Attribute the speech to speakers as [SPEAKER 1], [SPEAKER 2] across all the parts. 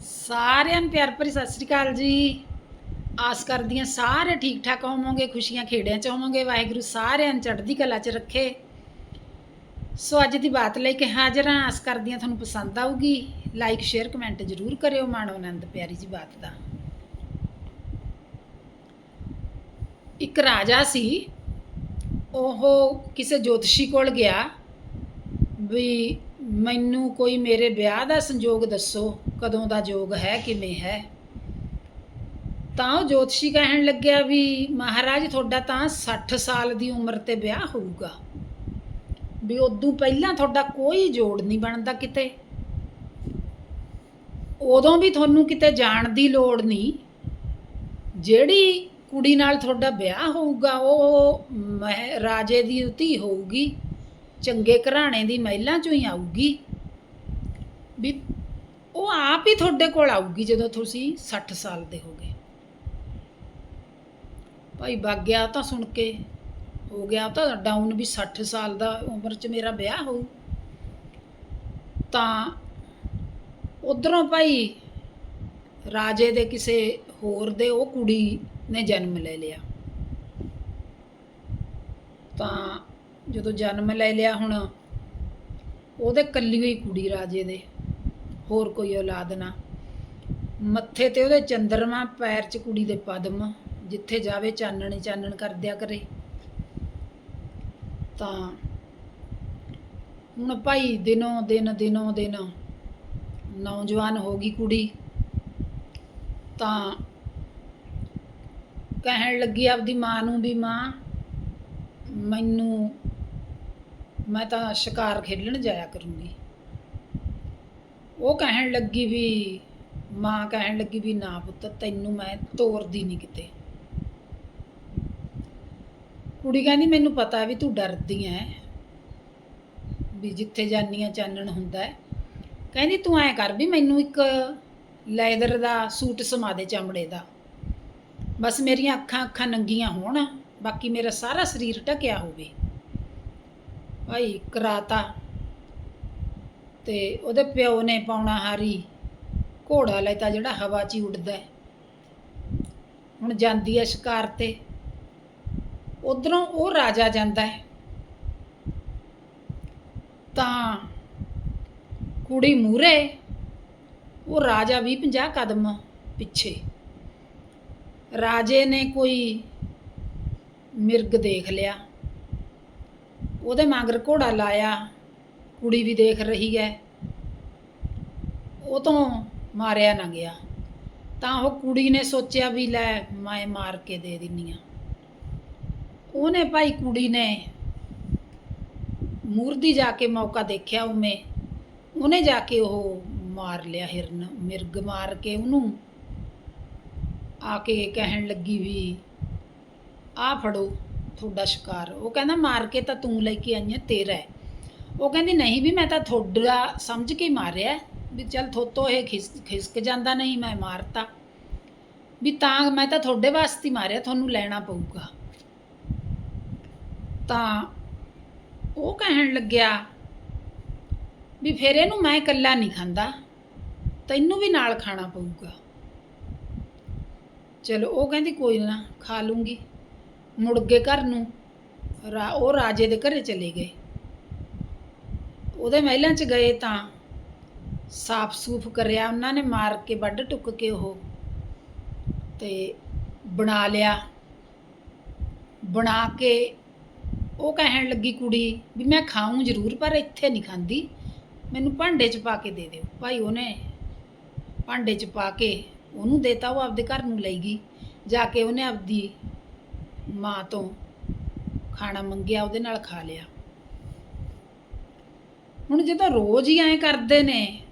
[SPEAKER 1] ਸਾਰਿਆਂ ਨੂੰ ਪਿਆਰ ਭਰੀ ਸਤਿ ਸ੍ਰੀ ਅਕਾਲ ਜੀ। ਆਸ ਕਰਦੀ ਹਾਂ ਸਾਰੇ ਠੀਕ ਠਾਕ ਹੋਵੋਗੇ, ਖੁਸ਼ੀਆਂ ਖੇੜਿਆਂ ਚ ਹੋਵੋਗੇ, ਵਾਹਿਗੁਰੂ ਸਾਰਿਆਂ ਨੂੰ ਚੜ੍ਹਦੀ ਕਲਾ ਚ ਰੱਖੇ। ਸੋ ਅੱਜ ਦੀ ਬਾਤ ਲੈ ਕੇ ਹਾਜ਼ਰ ਹਾਂ। ਆਸ ਕਰਦੀ ਹਾਂ ਤੁਹਾਨੂੰ ਪਸੰਦ ਆਊਗੀ। ਲਾਈਕ, ਸ਼ੇਅਰ, ਕਮੈਂਟ ਜ਼ਰੂਰ ਕਰਿਓ ਮਾਣੋ ਆਨੰਦ ਪਿਆਰੀ ਜੀ ਬਾਤ ਦਾ। ਇੱਕ ਰਾਜਾ ਸੀ, ਉਹ ਕਿਸੇ ਜੋਤਸ਼ੀ ਕੋਲ ਗਿਆ ਵੀ ਮੈਨੂੰ ਕੋਈ ਮੇਰੇ ਵਿਆਹ ਦਾ ਸੰਜੋਗ ਦੱਸੋ, ਕਦੋਂ ਦਾ ਜੋਗ ਹੈ, ਕਿਵੇਂ ਹੈ? ਤਾਂ ਉਹ ਜੋਤਸ਼ੀ ਕਹਿਣ ਲੱਗਿਆ ਵੀ ਮਹਾਰਾਜ, ਤੁਹਾਡਾ ਤਾਂ 60 ਸਾਲ ਦੀ ਉਮਰ ਤੇ ਵਿਆਹ ਹੋਊਗਾ। ਵੀ ਉਦੋਂ ਪਹਿਲਾਂ ਤੁਹਾਡਾ ਕੋਈ ਜੋੜ ਨਹੀਂ ਬਣਦਾ ਕਿਤੇ। ਉਦੋਂ ਵੀ ਤੁਹਾਨੂੰ ਕਿਤੇ ਜਾਣ ਦੀ ਲੋੜ ਨਹੀਂ। ਜਿਹੜੀ ਕੁੜੀ ਨਾਲ ਤੁਹਾਡਾ ਵਿਆਹ ਹੋਊਗਾ, ਉਹ ਮਹਿ- ਰਾਜੇ ਦੀ ਧੀ ਹੋਊਗੀ। ਚੰਗੇ ਘਰਾਣੇ ਦੀ ਮਹਿਲਾਂ ਚੋਂ ਹੀ ਆਊਗੀ। ਵੀ ਉਹ ਆਪ ਹੀ ਤੁਹਾਡੇ ਕੋਲ ਆਊਗੀ ਜਦੋਂ ਤੁਸੀਂ 60 ਸਾਲ ਦੇ ਹੋਗੇ ਭਾਈ ਵਗ ਗਿਆ ਤਾਂ ਸੁਣ ਕੇ, ਹੋ ਗਿਆ ਤਾਂ ਡਾਊਨ ਵੀ 60 ਸਾਲ ਦਾ ਉਮਰ 'ਚ ਮੇਰਾ ਵਿਆਹ ਹੋਊ। ਤਾਂ ਉਧਰੋਂ ਭਾਈ ਰਾਜੇ ਦੇ ਕਿਸੇ ਹੋਰ ਦੇ ਉਹ ਕੁੜੀ ਨੇ ਜਨਮ ਲੈ ਲਿਆ। ਤਾਂ ਜਦੋਂ ਜਨਮ ਲੈ ਲਿਆ ਹੁਣ, ਉਹਦੇ ਕੱਲੀ ਹੋਈ ਕੁੜੀ ਰਾਜੇ ਦੇ, ਹੋਰ ਕੋਈ ਔਲਾਦ ਨਾ। ਮੱਥੇ ਤੇ ਉਹਦੇ ਚੰਦਰਮਾ, ਪੈਰ 'ਚ ਕੁੜੀ ਦੇ ਪਦਮ, ਜਿੱਥੇ ਜਾਵੇ ਚਾਨਣ ਚਾਨਣ ਕਰਦਿਆ ਕਰੇ। ਤਾਂ ਹੁਣ ਭਾਈ ਦਿਨੋਂ ਦਿਨ ਦਿਨੋਂ ਦਿਨ ਨੌਜਵਾਨ ਹੋ ਗਈ ਕੁੜੀ। ਤਾਂ ਕਹਿਣ ਲੱਗੀ ਆਪਦੀ ਮਾਂ ਨੂੰ ਵੀ, ਮਾਂ, ਮੈਨੂੰ ਮੈਂ ਤਾਂ ਸ਼ਿਕਾਰ ਖੇਲਣ ਜਾਇਆ ਕਰੂੰਗੀ। ਉਹ ਕਹਿਣ ਲੱਗੀ ਵੀ, ਮਾਂ ਕਹਿਣ ਲੱਗੀ ਵੀ, ਨਾ ਪੁੱਤ, ਤੈਨੂੰ ਮੈਂ ਤੋਰਦੀ ਨਹੀਂ ਕਿਤੇ। ਕੁੜੀ ਕਹਿੰਦੀ, ਮੈਨੂੰ ਪਤਾ ਵੀ ਤੂੰ ਡਰਦੀ ਐ, ਵੀ ਜਿੱਥੇ ਜਾਨੀ ਆ ਚਾਨਣ ਹੁੰਦਾ ਹੈ ਕਹਿੰਦੀ, ਤੂੰ ਐ ਕਰ ਵੀ ਮੈਨੂੰ ਇੱਕ ਲੈਦਰ ਦਾ ਸੂਟ ਸਮਾ ਦੇ ਚਮੜੇ ਦਾ। ਬਸ ਮੇਰੀਆਂ ਅੱਖਾਂ ਅੱਖਾਂ ਨੰਗੀਆਂ ਹੋਣ, ਬਾਕੀ ਮੇਰਾ ਸਾਰਾ ਸਰੀਰ ਢਕਿਆ ਹੋਵੇ। ਭਾਈ ਕਰਾਤਾ। ਤੇ ਉਹਦੇ ਪਿਓ ਨੇ ਪਾਉਣਾ ਹਾਰੀ ਘੋੜਾ ਲੈਤਾ ਜਿਹੜਾ ਹਵਾ 'ਚ ਹੀ ਉੱਡਦਾ ਹੁਣ ਜਾਂਦੀ ਹੈ ਸ਼ਿਕਾਰ ਤੇ। ਉਧਰੋਂ ਉਹ ਰਾਜਾ ਜਾਂਦਾ ਹੈ। ਤਾਂ ਕੁੜੀ ਮੂਰੇ ਉਹ ਰਾਜਾ ਵੀ 50 ਕਦਮ ਪਿੱਛੇ। ਰਾਜੇ ਨੇ ਕੋਈ ਮਿਰਗ ਦੇਖ ਲਿਆ। ਉਹਦੇ ਮਗਰ ਘੋੜਾ ਲਾਇਆ, ਕੁੜੀ ਵੀ ਦੇਖ ਰਹੀ ਹੈ। ਉਹ ਤੋਂ ਮਾਰਿਆ ਨਾ ਗਿਆ। ਤਾਂ ਉਹ ਕੁੜੀ ਨੇ ਸੋਚਿਆ ਵੀ ਲੈ ਮੈਂ ਮਾਰ ਕੇ ਦੇ ਦਿੰਨੀ ਆ। ਉਹਨੇ ਭਾਈ ਕੁੜੀ ਨੇ ਮੂਰਦੀ ਜਾ ਕੇ ਮੌਕਾ ਦੇਖਿਆ ਉਵੇਂ। ਉਹਨੇ ਜਾ ਕੇ ਉਹ ਮਾਰ ਲਿਆ ਹਿਰਨ, ਮਿਰਗ ਮਾਰ ਕੇ ਉਹਨੂੰ। ਆ ਕੇ ਕਹਿਣ ਲੱਗੀ ਵੀ ਆ ਫੜੋ। ਤੁਹਾਡਾ ਸ਼ਿਕਾਰ। ਉਹ ਕਹਿੰਦਾ, ਮਾਰ ਕੇ ਤਾਂ ਤੂੰ ਲੈ ਕੇ ਆਈ ਹੈ ਤੇਰਾ ਹੈ। ਉਹ ਕਹਿੰਦੀ, ਨਹੀਂ ਵੀ ਮੈਂ ਤਾਂ ਤੁਹਾਡਾ ਸਮਝ ਕੇ ਮਾਰਿਆ ਵੀ ਚੱਲ ਥੋਤੋਂ ਇਹ ਖਿਸ, ਖਿਸਕ ਜਾਂਦਾ ਨਹੀਂ, ਮੈਂ ਮਾਰਤਾ। ਵੀ ਤਾਂ ਮੈਂ ਤਾਂ ਤੁਹਾਡੇ ਵਾਸਤੇ ਮਾਰਿਆ, ਤੁਹਾਨੂੰ ਲੈਣਾ ਪਊਗਾ। ਤਾਂ ਉਹ ਕਹਿਣ ਲੱਗਿਆ, ਵੀ ਫਿਰ ਇਹਨੂੰ ਮੈਂ ਇਕੱਲਾ ਨਹੀਂ ਖਾਂਦਾ, ਤੈਨੂੰ ਵੀ ਨਾਲ ਖਾਣਾ ਪਊਗਾ। ਚਲੋ ਉਹ ਕਹਿੰਦੀ, ਕੋਈ ਨਾ, ਖਾ ਲੂੰਗੀ। ਮੁੜ ਗਏ ਘਰ ਨੂੰ। ਰਾ- ਉਹ ਰਾਜੇ ਦੇ ਘਰੇ ਚਲੇ ਗਏ। ਉਹਦੇ ਮਹਿਲਾਂ 'ਚ ਗਏ ਤਾਂ ਸਾਫ਼ ਸੂਫ ਕਰਿਆ, ਉਹਨਾਂ ਨੇ ਮਾਰ ਕੇ ਵੱਢ ਟੁੱਕ ਕੇ ਉਹ ਤੇ ਬਣਾ ਲਿਆ। ਬਣਾ ਕੇ ਉਹ ਕਹਿਣ ਲੱਗੀ ਕੁੜੀ ਵੀ ਮੈਂ ਖਾਊਂ ਜ਼ਰੂਰ, ਪਰ ਇੱਥੇ ਨਹੀਂ ਖਾਂਦੀ। ਮੈਨੂੰ ਭਾਂਡੇ 'ਚ ਪਾ ਕੇ ਦੇ ਦਿਓ। ਭਾਈ ਉਹਨੇ ਭਾਂਡੇ 'ਚ ਪਾ ਕੇ ਉਹਨੂੰ ਦੇਤਾ, ਉਹ ਆਪਦੇ ਘਰ ਨੂੰ ਲਈ ਗਈ। ਜਾ ਕੇ ਉਹਨੇ ਆਪਦੀ ਮਾਂ ਤੋਂ ਖਾਣਾ ਮੰਗਿਆ, ਉਹਦੇ ਨਾਲ ਖਾ ਲਿਆ। ਹੁਣ ਜਦੋਂ ਰੋਜ਼ ਹੀ ਐਂ ਕਰਦੇ ਨੇ,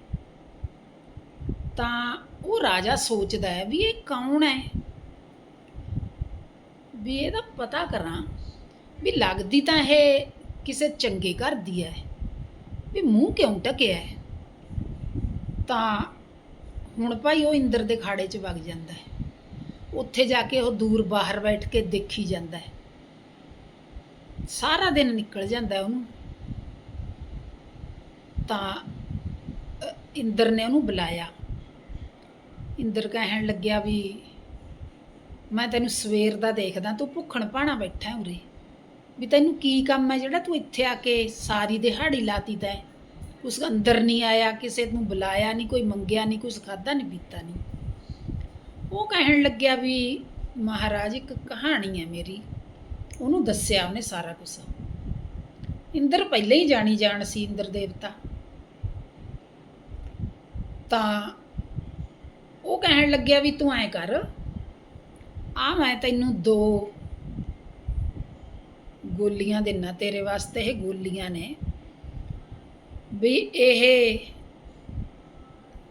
[SPEAKER 1] ਤਾਂ ਉਹ ਰਾਜਾ ਸੋਚਦਾ ਹੈ ਵੀ ਇਹ ਕੌਣ ਹੈ? ਵੀ ਇਹਦਾ ਪਤਾ ਕਰਾਂ ਵੀ ਲੱਗਦੀ ਤਾਂ ਇਹ ਕਿਸੇ ਚੰਗੇ ਘਰ ਦੀ ਹੈ, ਵੀ ਮੂੰਹ ਕਿਉਂ ਟਕਿਆ ਹੈ? ਤਾਂ ਹੁਣ ਭਾਈ ਉਹ ਇੰਦਰ ਦੇ ਖਾੜੇ 'ਚ ਵਗ ਜਾਂਦਾ ਹੈ। ਉੱਥੇ ਜਾ ਕੇ ਉਹ ਦੂਰ ਬਾਹਰ ਬੈਠ ਕੇ ਦੇਖੀ ਜਾਂਦਾ ਹੈ। ਸਾਰਾ ਦਿਨ ਨਿਕਲ ਜਾਂਦਾ ਉਹਨੂੰ। ਤਾਂ ਇੰਦਰ ਨੇ ਉਹਨੂੰ ਬੁਲਾਇਆ। ਇੰਦਰ ਕਹਿਣ ਲੱਗਿਆ ਵੀ, ਮੈਂ ਤੈਨੂੰ ਸਵੇਰ ਦਾ ਦੇਖਦਾ, ਤੂੰ ਭੁੱਖਣ ਭਾਣਾ ਬੈਠਾ ਉਰੇ। ਵੀ ਤੈਨੂੰ ਕੀ ਕੰਮ ਹੈ ਜਿਹੜਾ ਤੂੰ ਇੱਥੇ ਆ ਕੇ ਸਾਰੀ ਦਿਹਾੜੀ ਲਾਤੀ ਤੈਂ ਉਸ ਅੰਦਰ ਨਹੀਂ ਆਇਆ, ਕਿਸੇ ਨੂੰ ਬੁਲਾਇਆ ਨਹੀਂ, ਕੋਈ ਮੰਗਿਆ ਨਹੀਂ ਕੁਝ ਖਾਦਾ ਨਹੀਂ, ਪੀਤਾ ਨਹੀਂ। ਉਹ ਕਹਿਣ ਲੱਗਿਆ ਵੀ ਮਹਾਰਾਜ, ਇੱਕ ਕਹਾਣੀ ਹੈ ਮੇਰੀ। ਉਹਨੂੰ ਦੱਸਿਆ ਉਹਨੇ ਸਾਰਾ ਕੁਝ ਇੰਦਰ ਪਹਿਲਾਂ ਹੀ ਜਾਣੀ ਜਾਣ ਸੀ ਇੰਦਰ ਦੇਵਤਾ। ਤਾਂ ਉਹ ਕਹਿਣ ਲੱਗਿਆ ਵੀ ਤੂੰ ਐ ਕਰ ਆ ਮੈਂ ਤੈਨੂੰ ਦੋ ਗੋਲੀਆਂ ਦੇਣਾ ਤੇਰੇ ਵਾਸਤੇ, ਇਹ ਗੋਲੀਆਂ ਨੇ। ਵੀ ਇਹ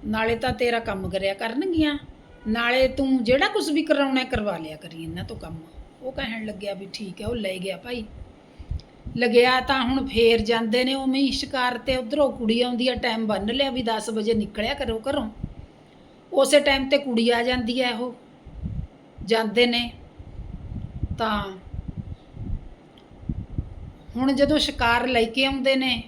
[SPEAKER 1] ਨਾਲੇ ਤਾਂ ਤੇਰਾ ਕੰਮ ਕਰਿਆ ਕਰਨਗੀਆਂ। ਨਾਲੇ ਤੂੰ ਜਿਹੜਾ ਕੁਝ ਵੀ ਕਰਾਉਣਾ ਕਰਵਾ ਲਿਆ ਕਰੀ ਇਹਨਾਂ ਤੋਂ ਕੰਮ। ਉਹ ਕਹਿਣ ਲੱਗਿਆ ਵੀ ਠੀਕ ਹੈ, ਉਹ ਲੈ ਗਿਆ ਭਾਈ। ਲਗਿਆ ਤਾਂ ਹੁਣ ਫੇਰ ਜਾਂਦੇ ਨੇ ਉਵੇਂ ਹੀ ਸ਼ਿਕਾਰ ਤੇ ਉਧਰੋਂ ਕੁੜੀ ਆਉਂਦੀ ਆ ਟਾਈਮ ਬੰਨ ਲਿਆ ਵੀ 10 ਵਜੇ ਨਿਕਲਿਆ ਕਰੋ ਘਰੋਂ। ਉਸੇ ਟਾਈਮ ਤੇ ਕੁੜੀ ਆ ਜਾਂਦੀ ਹੈ ਉਹ, ਜਾਂਦੇ ਨੇ। ਤਾਂ ਹੁਣ ਜਦੋਂ ਸ਼ਿਕਾਰ ਲੈ ਕੇ ਆਉਂਦੇ ਨੇ,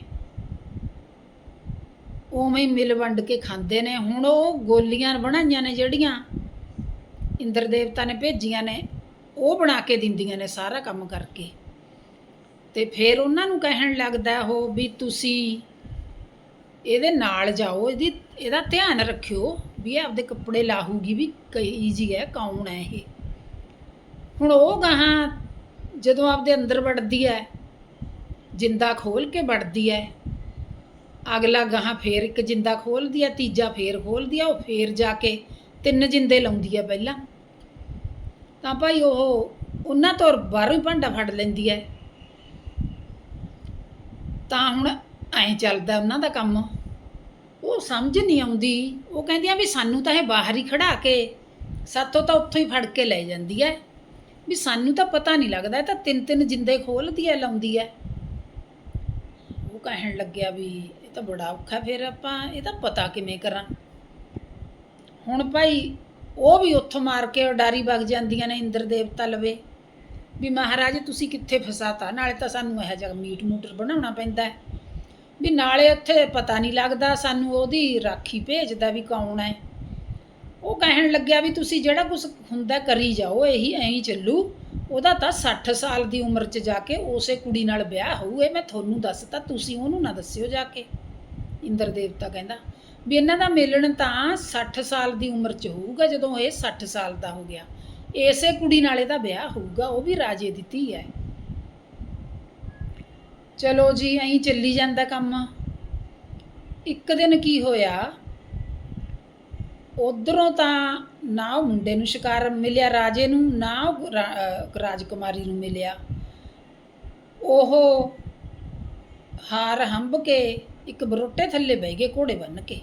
[SPEAKER 1] ਉਵੇਂ ਹੀ ਮਿਲ ਵੰਡ ਕੇ ਖਾਂਦੇ ਨੇ। ਹੁਣ ਉਹ ਗੋਲੀਆਂ ਬਣਾਈਆਂ ਨੇ ਜਿਹੜੀਆਂ ਇੰਦਰ ਦੇਵਤਾ ਨੇ ਭੇਜੀਆਂ ਨੇ, ਉਹ ਬਣਾ ਕੇ ਦਿੰਦੀਆਂ ਨੇ ਸਾਰਾ ਕੰਮ ਕਰਕੇ। ਤੇ ਫਿਰ ਉਹਨਾਂ ਨੂੰ ਕਹਿਣ ਲੱਗਦਾ ਉਹ ਵੀ ਤੁਸੀਂ ਇਹਦੇ ਨਾਲ ਜਾਓ, ਇਹਦੀ, ਇਹਦਾ ਧਿਆਨ ਰੱਖਿਓ ਵੀ ਇਹ ਆਪਦੇ ਕੱਪੜੇ ਲਾਹੂਗੀ ਵੀ ਕਈ ਜੀ ਹੈ, ਕੌਣ ਹੈ ਇਹ। ਹੁਣ ਉਹ ਗਾਹਾਂ ਜਦੋਂ ਆਪਦੇ ਅੰਦਰ ਵੜਦੀ ਹੈ, ਜਿੰਦਾ ਖੋਲ ਕੇ ਵੜਦੀ ਹੈ, ਅਗਲਾ ਗਾਹਾਂ ਫੇਰ ਇੱਕ ਜਿੰਦਾ ਖੋਲਦੀ ਹੈ, ਤੀਜਾ ਫੇਰ ਖੋਲਦੀ ਹੈ, ਉਹ ਫੇਰ ਜਾ ਕੇ ਤਿੰਨ ਜਿੰਦੇ ਲਾਉਂਦੀ ਹੈ ਪਹਿਲਾਂ। ਤਾਂ ਭਾਈ ਉਹ ਉਹਨਾਂ ਤੋਂ ਬਾਹਰੋਂ ਹੀ ਭਾਂਡਾ ਫੜ ਲੈਂਦੀ ਹੈ ਤਾਂ ਹੁਣ ਐਂ ਚੱਲਦਾ ਉਹਨਾਂ ਦਾ ਕੰਮ। ਉਹ ਸਮਝ ਨਹੀਂ ਆਉਂਦੀ। ਉਹ ਕਹਿੰਦੀਆਂ ਵੀ ਸਾਨੂੰ ਤਾਂ ਇਹ ਬਾਹਰ ਹੀ ਖੜਾ ਕੇ, ਸਾਤੋਂ ਤਾਂ ਉੱਥੋਂ ਹੀ ਫੜ ਕੇ ਲੈ ਜਾਂਦੀ ਹੈ ਵੀ ਸਾਨੂੰ ਤਾਂ ਪਤਾ ਨਹੀਂ ਲੱਗਦਾ, ਇਹ ਤਾਂ ਤਿੰਨ ਤਿੰਨ ਜਿੰਦੇ ਖੋਲਦੀ ਹੈ ਲਾਉਂਦੀ ਹੈ ਉਹ ਕਹਿਣ ਲੱਗਿਆ ਵੀ ਇਹ ਤਾਂ ਬੜਾ ਔਖਾ, ਫਿਰ ਆਪਾਂ ਇਹ ਤਾਂ ਪਤਾ ਕਿਵੇਂ ਕਰਾਂ। ਹੁਣ ਭਾਈ, ਉਹ ਵੀ ਉੱਥੋਂ ਮਾਰ ਕੇ ਉਡਾਰੀ ਵਗ ਜਾਂਦੀਆਂ ਨੇ ਇੰਦਰ ਦੇਵਤਾ ਲਵੇ। ਵੀ ਮਹਾਰਾਜ, ਤੁਸੀਂ ਕਿੱਥੇ ਫਸਾਤਾ? ਨਾਲੇ ਤਾਂ ਸਾਨੂੰ ਇਹ ਜਿਹਾ ਮੀਟ ਮੂਟਰ ਬਣਾਉਣਾ ਪੈਂਦਾ ਵੀ ਨਾਲੇ ਉੱਥੇ ਪਤਾ ਨਹੀਂ ਲੱਗਦਾ ਸਾਨੂੰ ਉਹਦੀ ਰਾਖੀ ਭੇਜਦਾ ਵੀ ਕੌਣ ਹੈ। ਉਹ ਕਹਿਣ ਲੱਗਿਆ ਵੀ ਤੁਸੀਂ ਜਿਹੜਾ ਕੁਝ ਹੁੰਦਾ ਕਰੀ ਜਾਓ, ਇਹੀ ਐਂ ਚੱਲੂ। ਉਹਦਾ ਤਾਂ 60 ਸਾਲ ਦੀ ਉਮਰ 'ਚ ਜਾ ਕੇ ਉਸੇ ਕੁੜੀ ਨਾਲ ਵਿਆਹ ਹੋਊ, ਇਹ ਮੈਂ ਤੁਹਾਨੂੰ ਦੱਸਤਾ, ਤੁਸੀਂ ਉਹਨੂੰ ਨਾ ਦੱਸਿਓ ਜਾ ਕੇ। ਇੰਦਰ ਦੇਵਤਾ ਕਹਿੰਦਾ ਵੀ ਇਹਨਾਂ ਦਾ ਮਿਲਣ ਤਾਂ 60 ਸਾਲ ਦੀ ਉਮਰ 'ਚ ਹੋਊਗਾ, ਜਦੋਂ ਇਹ 60 ਸਾਲ ਦਾ ਹੋ ਗਿਆ। ਇਸੇ ਕੁੜੀ ਨਾਲ ਇਹਦਾ ਵਿਆਹ ਹੋਊਗਾ, ਉਹ ਵੀ ਰਾਜੇ ਦੀ ਧੀ ਹੈ। ਚਲੋ ਜੀ, ਐਂ ਚੱਲੀ ਜਾਂਦਾ ਕੰਮ। ਇੱਕ ਦਿਨ ਕੀ ਹੋਇਆ? ਉਧਰੋਂ ਤਾਂ ਨਾ ਉਹ ਮੁੰਡੇ ਨੂੰ ਸ਼ਿਕਾਰ ਮਿਲਿਆ, ਰਾਜੇ ਨੂੰ, ਨਾ ਉਹ ਰਾਜਕੁਮਾਰੀ ਨੂੰ ਮਿਲਿਆ। ਉਹ ਹਾਰ ਹੰਬ ਕੇ ਇੱਕ ਬਰੋਟੇ ਥੱਲੇ ਬਹਿ ਗਏ ਘੋੜੇ ਬੰਨ ਕੇ।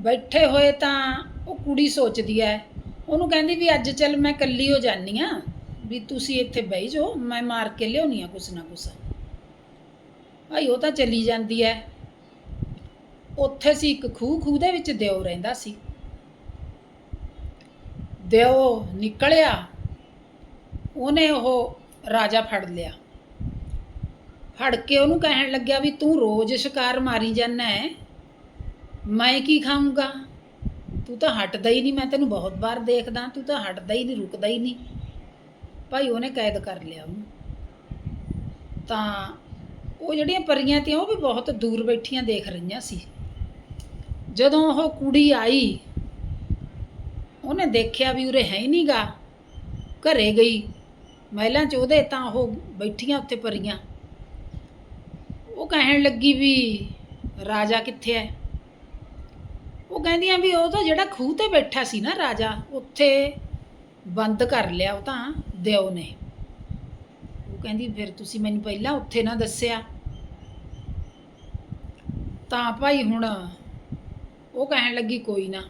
[SPEAKER 1] ਬੈਠੇ ਹੋਏ ਤਾਂ ਉਹ ਕੁੜੀ ਸੋਚਦੀ ਹੈ ਉਹਨੂੰ ਕਹਿੰਦੀ ਵੀ ਅੱਜ ਚੱਲ ਮੈਂ ਇਕੱਲੀ ਹੋ ਜਾਨੀ ਆ, ਵੀ ਤੁਸੀਂ ਇੱਥੇ ਬਹਿ ਜਾਓ, ਮੈਂ ਮਾਰ ਕੇ ਲਿਆਉਣੀ ਆ ਕੁਛ ਨਾ ਕੁਛ। ਭਾਈ, ਉਹ ਤਾਂ ਚਲੀ ਜਾਂਦੀ ਹੈ ਉੱਥੇ ਸੀ ਇੱਕ ਖੂਹ ਖੂਹ ਦੇ ਵਿੱਚ ਦਿਓ ਰਹਿੰਦਾ ਸੀ। ਦਿਓ ਨਿਕਲਿਆ, ਉਹਨੇ ਉਹ ਰਾਜਾ ਫੜ ਲਿਆ। ਫੜ ਕੇ ਉਹਨੂੰ ਕਹਿਣ ਲੱਗਿਆ ਵੀ ਤੂੰ ਰੋਜ਼ ਸ਼ਿਕਾਰ ਮਾਰੀ ਜਾਂਦਾ ਹੈ ਮੈਂ ਕੀ ਖਾਊਂਗਾ? ਤੂੰ ਤਾਂ ਹਟਦਾ ਹੀ ਨਹੀਂ, ਮੈਂ ਤੈਨੂੰ ਬਹੁਤ ਵਾਰ ਦੇਖਦਾ, ਤੂੰ ਤਾਂ ਹਟਦਾ ਹੀ ਨਹੀਂ, ਰੁਕਦਾ ਹੀ ਨਹੀਂ। ਭਾਈ ਉਹਨੇ ਕੈਦ ਕਰ ਲਿਆ ਉਹਨੂੰ। ਤਾਂ ਉਹ ਜਿਹੜੀਆਂ ਪਰੀਆਂ ਤੇ ਉਹ ਵੀ ਬਹੁਤ ਦੂਰ ਬੈਠੀਆਂ ਦੇਖ ਰਹੀਆਂ ਸੀ। ਜਦੋਂ ਉਹ ਕੁੜੀ ਆਈ, ਉਹਨੇ ਦੇਖਿਆ ਵੀ ਉਰੇ ਹੈ ਹੀ ਨਹੀਂਗਾ ਘਰੇ ਗਈ। ਮਹਿਲਾਂ ਚ ਉਹਦੇ ਤਾਂ ਉਹ ਬੈਠੀਆਂ ਉੱਥੇ ਪਰੀਆਂ। ਉਹ ਕਹਿਣ ਲੱਗੀ ਵੀ ਰਾਜਾ ਕਿੱਥੇ ਹੈ ਉਹ ਕਹਿੰਦੀਆਂ ਵੀ ਉਹ ਤਾਂ ਜਿਹੜਾ ਖੂਹ ਤੇ ਬੈਠਾ ਸੀ ਨਾ ਰਾਜਾ, ਉੱਥੇ ਬੰਦ ਕਰ ਲਿਆ ਉਹ ਤਾਂ ਦਿਓ ਨੇ। ਉਹ ਕਹਿੰਦੀ ਫਿਰ ਤੁਸੀਂ ਮੈਨੂੰ ਪਹਿਲਾਂ ਉੱਥੇ ਨਾ ਦੱਸਿਆ। ਤਾਂ ਭਾਈ ਹੁਣ ਉਹ ਕਹਿਣ ਲੱਗੀ, ਕੋਈ ਨਾ,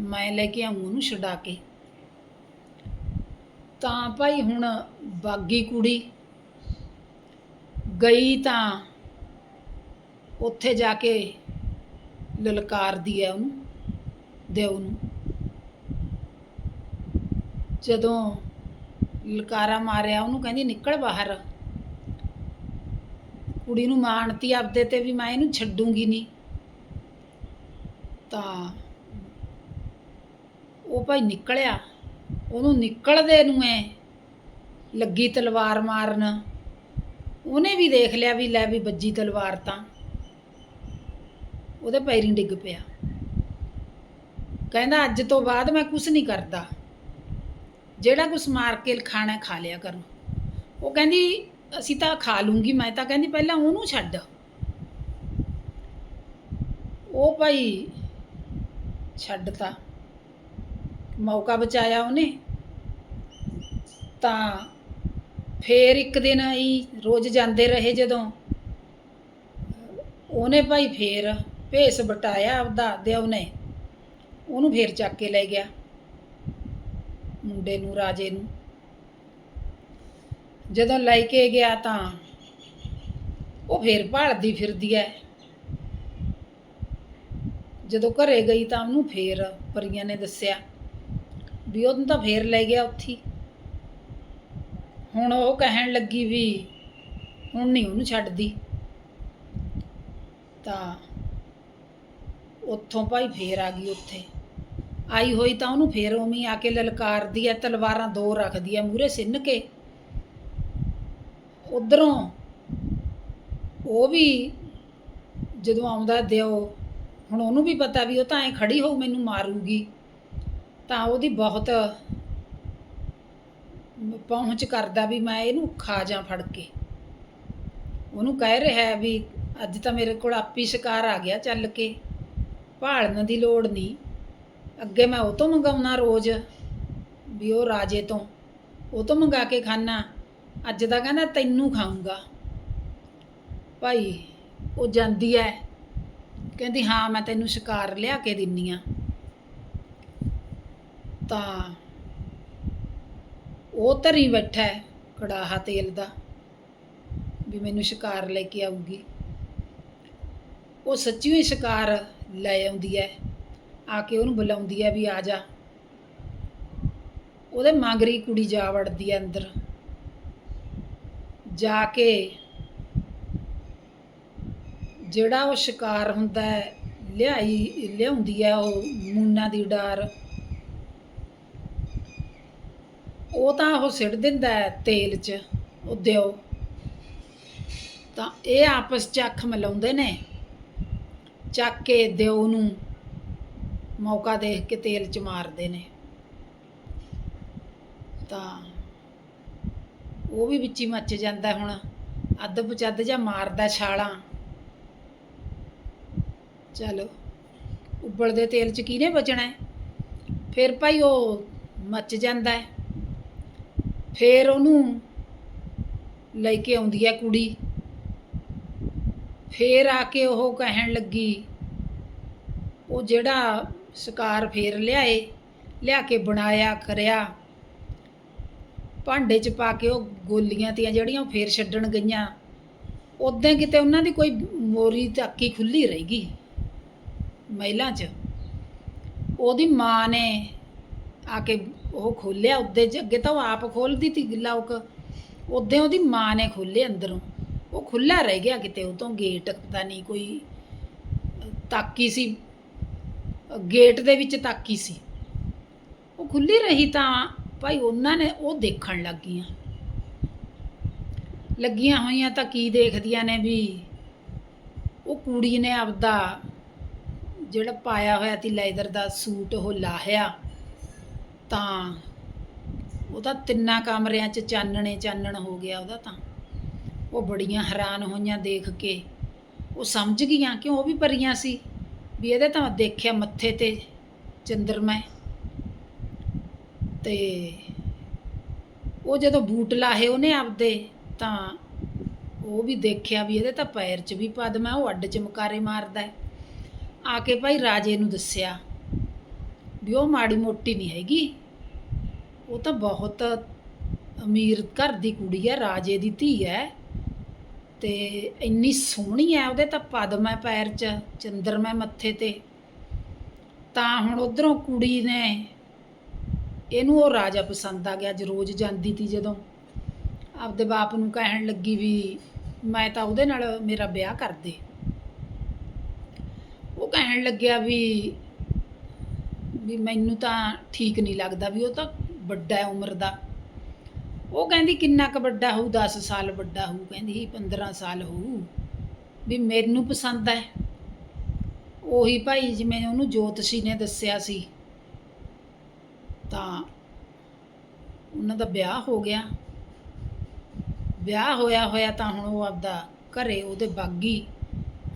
[SPEAKER 1] ਮੈਂ ਲੈ ਕੇ ਆਊਂ ਉਹਨੂੰ ਛਡਾ ਕੇ। ਤਾਂ ਭਾਈ ਹੁਣ ਬਾਗੀ ਕੁੜੀ ਗਈ ਤਾਂ ਉੱਥੇ ਜਾ ਕੇ ਲਲਕਾਰਦੀ ਹੈ ਉਹਨੂੰ। ਦਿਓ ਨੂੰ ਜਦੋਂ ਲਲਕਾਰਾ ਮਾਰਿਆ, ਉਹਨੂੰ ਕਹਿੰਦੀ, ਨਿਕਲ ਬਾਹਰ। ਕੁੜੀ ਨੂੰ ਮਾਣਤੀ ਆਪਦੇ ਤੇ ਵੀ, ਮੈਂ ਇਹਨੂੰ ਛੱਡੂਗੀ ਨਹੀਂ। ਤਾਂ ਉਹ ਭਾਈ ਨਿਕਲਿਆ। ਉਹਨੂੰ ਨਿਕਲਦੇ ਨੂੰ ਐ ਲੱਗੀ ਤਲਵਾਰ ਮਾਰਨ। ਉਹਨੇ ਵੀ ਦੇਖ ਲਿਆ ਵੀ ਲੈ ਵੀ ਵੱਜੀ ਤਲਵਾਰ ਤਾਂ। ਉਹਦੇ ਪੈਰੀਂ ਡਿੱਗ ਪਿਆ। ਕਹਿੰਦਾ, ਅੱਜ ਤੋਂ ਬਾਅਦ ਮੈਂ ਕੁਝ ਨਹੀਂ ਕਰਦਾ। ਜਿਹੜਾ ਕੁਛ ਮਾਰ ਕੇ ਖਾਣਾ ਖਾ ਲਿਆ ਕਰੋ। ਉਹ ਕਹਿੰਦੀ, ਅਸੀਂ ਤਾਂ ਖਾ ਲੂੰਗੀ, ਮੈਂ ਤਾਂ ਕਹਿੰਦੀ, ਪਹਿਲਾਂ ਉਹਨੂੰ ਛੱਡ। ਉਹ ਭਾਈ ਛੱਡਤਾ ਮੌਕਾ ਬਚਾਇਆ ਉਹਨੇ। ਤਾਂ ਫੇਰ ਇੱਕ ਦਿਨ ਹੀ ਰੋਜ਼ ਜਾਂਦੇ ਰਹੇ ਜਦੋਂ। ਉਹਨੇ ਭਾਈ ਫੇਰ ਭੇਸ ਬਟਾਇਆ ਆਪਦਾ ਦਿਓ ਨੇ ਉਹਨੂੰ ਫੇਰ ਚੱਕ ਕੇ ਲੈ ਗਿਆ। ਮੁੰਡੇ ਨੂੰ, ਰਾਜੇ ਨੂੰ। ਜਦੋਂ ਲੈ ਕੇ ਗਿਆ ਤਾਂ ਉਹ ਫੇਰ ਭਾਲਦੀ ਫਿਰਦੀ ਐ। ਜਦੋਂ ਘਰੇ ਗਈ ਤਾਂ ਉਹਨੂੰ ਫੇਰ ਪਰੀਆਂ ਨੇ ਦੱਸਿਆ ਵੀ ਉਹਨੂੰ ਤਾਂ ਫੇਰ ਲੈ ਗਿਆ ਉੱਥੀ ਹੁਣ ਉਹ ਕਹਿਣ ਲੱਗੀ ਵੀ ਹੁਣ ਨਹੀਂ ਉਹਨੂੰ ਛੱਡਦੀ। ਤਾਂ ਉੱਥੋਂ ਭਾਈ ਫੇਰ ਆ ਗਈ ਉੱਥੇ। ਆਈ ਹੋਈ ਤਾਂ ਉਹਨੂੰ ਫੇਰ ਉਵੇਂ ਆ ਕੇ ਲਲਕਾਰਦੀ ਐ, ਤਲਵਾਰਾਂ ਦੋ ਰੱਖਦੀ ਐ ਮੂਰੇ ਸਿੰਨ ਕੇ। ਉਧਰੋਂ ਉਹ ਵੀ ਜਦੋਂ ਆਉਂਦਾ ਦਿਓ, ਹੁਣ ਉਹਨੂੰ ਵੀ ਪਤਾ ਵੀ ਉਹ ਤਾਂ ਐ ਖੜੀ ਹੋਊ ਮੈਨੂੰ ਮਾਰੂਗੀ। ਤਾਂ ਉਹਦੀ ਬਹੁਤ ਪਹੁੰਚ ਕਰਦਾ ਵੀ ਮੈਂ ਇਹਨੂੰ ਖਾ ਜਾ ਫੜ ਕੇ। ਉਹਨੂੰ ਕਹਿ ਰਿਹਾ ਵੀ ਅੱਜ ਤਾਂ ਮੇਰੇ ਕੋਲ ਆਪੀ ਸ਼ਿਕਾਰ ਆ ਗਿਆ ਚੱਲ ਕੇ, ਭਾਲਣ ਦੀ ਲੋੜ ਨਹੀਂ। ਅੱਗੇ ਮੈਂ ਉਹ ਤੋਂ ਮੰਗਾਉਣਾ ਰੋਜ਼, ਵੀ ਉਹ ਰਾਜੇ ਤੋਂ। ਉਹ ਤੋਂ ਮੰਗਾ ਕੇ ਖਾਣਾ ਅੱਜ ਦਾ ਕਹਿੰਦਾ ਤੈਨੂੰ ਖਾਊਂਗਾ। ਭਾਈ, ਉਹ ਜਾਂਦੀ ਐ। ਕਹਿੰਦੀ, ਹਾਂ, ਮੈਂ ਤੈਨੂੰ ਸ਼ਿਕਾਰ ਲਿਆ ਕੇ ਦਿੰਨੀ ਆ। ਤਾਂ ਉਹ ਧਰੀ ਬੈਠਾ ਹੈ ਕੜਾਹਾ ਤੇਲ ਦਾ, ਵੀ ਮੈਨੂੰ ਸ਼ਿਕਾਰ ਲੈ ਕੇ ਆਊਗੀ। ਉਹ ਸੱਚੀ ਹੀ ਸ਼ਿਕਾਰ ਲੈ ਆਉਂਦੀ ਹੈ ਆ ਕੇ ਉਹਨੂੰ ਬੁਲਾਉਂਦੀ ਹੈ ਵੀ ਆ ਜਾ। ਉਹਦੇ ਮੰਗਰੀ ਕੁੜੀ ਜਾ ਵੜਦੀ ਹੈ ਅੰਦਰ। ਜਾ ਕੇ ਜਿਹੜਾ ਉਹ ਸ਼ਿਕਾਰ ਹੁੰਦਾ ਹੈ, ਲਿਆਈ, ਲਿਆਉਂਦੀ ਹੈ ਉਹ ਮੂਨਾ ਦੀ ਡਾਰ। ਉਹ ਤਾਂ ਉਹ ਸਿੱਟ ਦਿੰਦਾ ਤੇਲ 'ਚ, ਉਹ ਦਿਓ। ਤਾਂ ਇਹ ਆਪਸ 'ਚ ਅੱਖ ਮਿਲਾਉਂਦੇ ਨੇ। ਚੱਕ ਕੇ ਦਿਓ ਨੂੰ ਮੌਕਾ ਦੇਖ ਕੇ ਤੇਲ 'ਚ ਮਾਰਦੇ ਨੇ। ਤਾਂ ਉਹ ਵੀ ਵਿੱਚ ਹੀ ਮੱਚ ਜਾਂਦਾ ਹੁਣ। ਅੱਧ ਪਚੱਧ ਜਾਂ ਮਾਰਦਾ ਛਾਲਾਂ। ਚਲੋ ਉਬਲਦੇ ਤੇਲ 'ਚ ਕਿਹਨੇ ਬਚਣਾ? ਫਿਰ ਭਾਈ ਉਹ ਮੱਚ ਜਾਂਦਾ ਹੈ। ਫਿਰ ਉਹਨੂੰ ਲੈ ਕੇ ਆਉਂਦੀ ਹੈ ਕੁੜੀ। ਫੇਰ ਆ ਕੇ ਉਹ ਕਹਿਣ ਲੱਗੀ, ਉਹ ਜਿਹੜਾ ਸ਼ਿਕਾਰ ਫੇਰ ਲਿਆਏ, ਲਿਆ ਕੇ ਬਣਾਇਆ, ਕਰਿਆ। ਭਾਂਡੇ 'ਚ ਪਾ ਕੇ ਉਹ ਗੋਲੀਆਂ ਤੀਆਂ ਜਿਹੜੀਆਂ ਉਹ ਫੇਰ ਛੱਡਣ ਗਈਆਂ। ਉਦੋਂ ਕਿਤੇ ਉਹਨਾਂ ਦੀ ਕੋਈ ਮੋਰੀ ਤਾਕੀ ਖੁੱਲੀ ਰਹਿ ਗਈ ਮਹਿਲਾਂ 'ਚ। ਉਹਦੀ ਮਾਂ ਨੇ ਆ ਕੇ ਉਹ ਖੋਲਿਆ ਉੱਦੇ 'ਚ, ਅੱਗੇ ਤਾਂ ਉਹ ਆਪ ਖੋਲਦੀ ਤੀ ਲੋਕ ਉਦੋਂ ਉਹਦੀ ਮਾਂ ਨੇ ਖੋਲੇ ਅੰਦਰੋਂ। ਉਹ ਖੁੱਲਾ ਰਹਿ ਗਿਆ ਕਿਤੇ ਉਹ ਤੋਂ ਗੇਟ, ਪਤਾ ਨਹੀਂ ਕੋਈ ਤਾਕੀ ਸੀ। ਗੇਟ ਦੇ ਵਿੱਚ ਤਾਕੀ ਸੀ। ਉਹ ਖੁੱਲੀ ਰਹੀ ਤਾਂ ਭਾਈ ਉਹਨਾਂ ਨੇ ਉਹ ਦੇਖਣ ਲੱਗੀਆਂ। ਲੱਗੀਆਂ ਹੋਈਆਂ ਤਾਂ ਕੀ ਦੇਖਦੀਆਂ ਨੇ ਵੀ ਉਹ ਕੁੜੀ ਨੇ ਆਪਦਾ ਜਿਹੜਾ ਪਾਇਆ ਹੋਇਆ ਤੀ ਲੈਦਰ ਦਾ ਸੂਟ ਉਹ ਲਾਹਿਆ। ਤਾਂ ਉਹਦਾ ਤਿੰਨਾਂ ਕਮਰਿਆਂ 'ਚ ਚਾਨਣੇ ਚਾਨਣ ਹੋ ਗਿਆ ਉਹਦਾ ਤਾਂ। ਉਹ ਬੜੀਆਂ ਹੈਰਾਨ ਹੋਈਆਂ ਦੇਖ ਕੇ। ਉਹ ਸਮਝ ਗਈਆਂ ਕਿ ਉਹ ਵੀ ਪਰੀਆਂ ਸੀ? ਵੀ ਇਹਦੇ ਤਾਂ ਦੇਖਿਆ ਮੱਥੇ ਤੇ ਚੰਦਰਮਾ ਤੇ ਉਹ ਜਦੋਂ ਬੂਟ ਲਾਹੇ ਉਹਨੇ ਆਪਦੇ, ਤਾਂ ਉਹ ਵੀ ਦੇਖਿਆ ਵੀ ਇਹਦੇ ਤਾਂ ਪੈਰ 'ਚ ਵੀ ਪਦਮ ਹੈ ਉਹ ਅੱਡ ਚਮਕਾਰੇ ਮਾਰਦਾ ਆ ਕੇ ਭਾਈ ਰਾਜੇ ਨੂੰ ਦੱਸਿਆ ਵੀ ਉਹ ਮਾੜੀ ਮੋਟੀ ਨਹੀਂ ਹੈਗੀ। ਉਹ ਤਾਂ ਬਹੁਤ ਅਮੀਰ ਘਰ ਦੀ ਕੁੜੀ ਹੈ, ਰਾਜੇ ਦੀ ਧੀ ਹੈ। ਤੇ ਇੰਨੀ ਸੋਹਣੀ ਹੈ ਉਹਦੇ ਤਾਂ ਪਦਮ ਹੈ ਪੈਰ 'ਚ, ਚੰਦਰਮਾ ਮੱਥੇ ਤੇ। ਤਾਂ ਹੁਣ ਉਧਰੋਂ ਕੁੜੀ ਨੇ ਇਹਨੂੰ ਉਹ ਰਾਜਾ ਪਸੰਦ ਆ ਗਿਆ, ਅੱਜ ਰੋਜ਼ ਜਾਂਦੀ ਤੀ ਜਦੋਂ। ਆਪਦੇ ਬਾਪ ਨੂੰ ਕਹਿਣ ਲੱਗੀ ਵੀ ਮੈਂ ਤਾਂ ਉਹਦੇ ਨਾਲ ਮੇਰਾ ਵਿਆਹ ਕਰ ਦੇ। ਉਹ ਕਹਿਣ ਲੱਗਿਆ ਵੀ ਵੀ ਮੈਨੂੰ ਤਾਂ ਠੀਕ ਨਹੀਂ ਲੱਗਦਾ ਵੀ ਉਹ ਤਾਂ ਵੱਡਾ ਉਮਰ ਦਾ। ਉਹ ਕਹਿੰਦੀ ਕਿੰਨਾ ਕੁ ਵੱਡਾ ਹੋਊ 10 ਸਾਲ ਵੱਡਾ ਹੋਊ, ਕਹਿੰਦੀ 15 ਸਾਲ ਹੋਊ। ਵੀ ਮੈਨੂੰ ਪਸੰਦ ਹੈ। ਉਹੀ ਭਾਈ ਜਿਵੇਂ ਉਹਨੂੰ ਜੋਤਸ਼ੀ ਨੇ ਦੱਸਿਆ ਸੀ। ਤਾਂ ਉਹਨਾਂ ਦਾ ਵਿਆਹ ਹੋ ਗਿਆ। ਵਿਆਹ ਹੋਇਆ ਹੋਇਆ ਤਾਂ ਹੁਣ ਉਹ ਆਪਦਾ ਘਰੇ ਉਹਦੇ ਬਾਗੀ,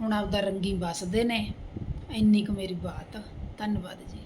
[SPEAKER 1] ਹੁਣ ਆਪਦਾ ਰੰਗੀ ਵਸਦੇ ਨੇ। ਇੰਨੀ ਕੁ ਮੇਰੀ ਬਾਤ। ਧੰਨਵਾਦ ਜੀ।